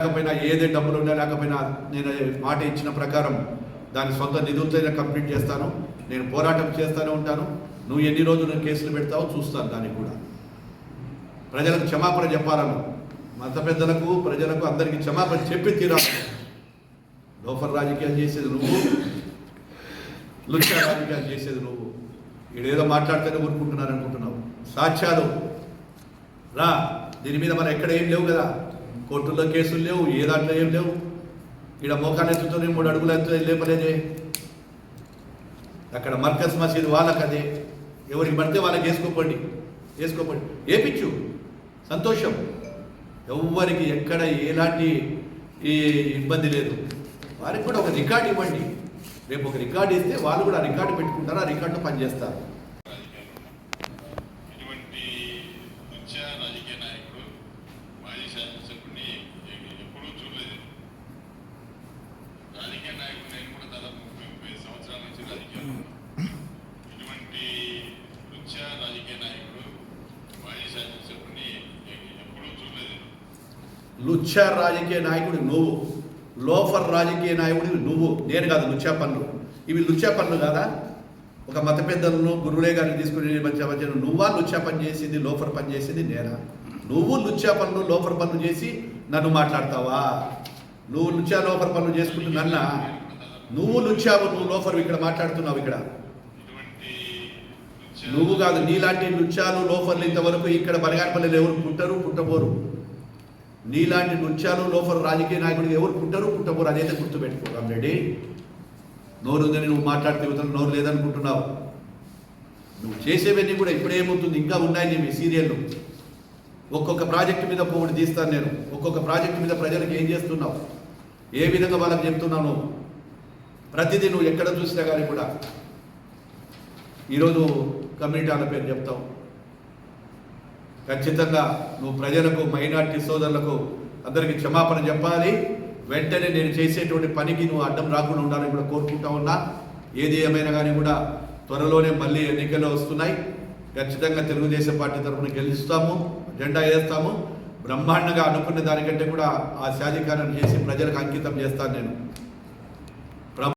లేకపోయినా ఏదే డబ్బులు ఉన్నా లేకపోయినా నేను మాట ఇచ్చిన ప్రకారం దాని సొంత నిధులతో కంప్లీట్ చేస్తాను. నేను పోరాటం చేస్తూనే ఉంటాను. నువ్వు ఎన్ని రోజులు కేసులు పెడతావో చూస్తాను దానికి కూడా. ప్రజలకు క్షమాపణ చెప్పాలను. మత పెద్దలకు ప్రజలకు అందరికీ క్షమాపణ చెప్పి తీరాలి. లోఫర్ రాజకీయాలు చేసేది నువ్వు. లుచ్చ రాజకీయాలు చేసేది నువ్వు. ఈడేదో మాట్లాడితేనే ఊరుకుంటున్నారనుకుంటున్నావు. సాక్ష్యాలు. రా దీని మీద మనం ఎక్కడ ఏం లేవు కదా. కోర్టుల్లో కేసులు లేవు ఏ దాంట్లో ఏం లేవు? ఈడ మోకాలు ఎత్తుతోనే మూడు అడుగులు ఎత్తు లేపలేదే. అక్కడ మర్కజ్ మసీద్ వాళ్ళకి అదే ఎవరికి పడితే వాళ్ళకి వేసుకోపండి వేసుకోపండి. ఏపించు సంతోషం. ఎవ్వరికి ఎక్కడ ఎలాంటి ఈ ఇబ్బంది లేదు. వారికి కూడా ఒక రికార్డు ఇవ్వండి. రేపు ఒక రికార్డు ఇస్తే వాళ్ళు కూడా రికార్డు పెట్టుకుంటారు ఆ రికార్డు పనిచేస్తారు ఇటువంటి నృత్య రాజకీయ నాయకుడు మాజీ శాసనసభ్యుడిని ఎప్పుడూ చూడలేదు రాజకీయ నాయకుడు నేను కూడా దాదాపు ముప్పై ముప్పై సంవత్సరాల నుంచి రాజకీయాలు ఇటువంటి రాజకీయ నాయకుడు మాజీ శాసనసభ్యుడిని ఎప్పుడూ చూడలేదు. లుచ్చా రాజకీయ నాయకుడు నువ్వు. లోఫర్ రాజకీయ నాయకుడు నువ్వు. నేను కాదు లుచ్చా పనులు ఇవి లుచ్చా పనులు కాదా? ఒక మత పెద్దలను గురువులే గారిని తీసుకుని మధ్య మధ్య నువ్వా లుచ్చా పని చేసింది లోఫర్ పని చేసింది నేనా? నువ్వు లుచ్చా పనులు లోఫర్ పనులు చేసి నన్ను మాట్లాడతావా? నువ్వు లుచ్చా లోఫర్ పనులు చేసుకుంటున్న నువ్వు లుచ్చావు నువ్వు లోఫర్ ఇక్కడ మాట్లాడుతున్నావు ఇక్కడ. నువ్వు కాదు నీలాంటి నృత్యాలు లోఫర్లు ఇంతవరకు ఇక్కడ బలగానపల్లెలు ఎవరు పుట్టరు పుట్టబోరు. నీలాంటి నృత్యాలు లోఫర్ రాజకీయ నాయకుడు ఎవరు పుట్టరు పుట్టబోరు అదైతే గుర్తుపెట్టుకో రామరెడ్డి. నోరు ఉందని నువ్వు మాట్లాడితే ఇవతల నోరు లేదనుకుంటున్నావు. నువ్వు చేసేవన్నీ కూడా ఇప్పుడేమవుతుంది ఇంకా ఉన్నాయి మీ సీరియల్లు. ఒక్కొక్క ప్రాజెక్టు మీద ఒకటి తీస్తాను నేను. ఒక్కొక్క ప్రాజెక్టు మీద ప్రజలకు ఏం చేస్తున్నావు? ఏ విధంగా వాళ్ళకి చెప్తున్నావు నువ్వు ప్రతిదీ నువ్వు ఎక్కడ చూసినా కానీ కూడా ఈరోజు కమ్యూనిటీ అన్న పేరు చెప్తావు. ఖచ్చితంగా నువ్వు ప్రజలకు మైనార్టీ సోదరులకు అందరికీ క్షమాపణ చెప్పాలి. వెంటనే నేను చేసేటువంటి పనికి నువ్వు అడ్డం రాకుండా ఉండాలని కూడా కోరుకుంటా ఉన్నా. ఏది ఏమైనా కానీ కూడా త్వరలోనే మళ్ళీ ఎన్నికలు వస్తున్నాయి. ఖచ్చితంగా తెలుగుదేశం పార్టీ తరఫున గెలుస్తాము జెండా వేస్తాము. బ్రహ్మాండంగా అనుకున్న దానికంటే కూడా ఆ శాధికారం చేసి ప్రజలకు అంకితం చేస్తాను నేను.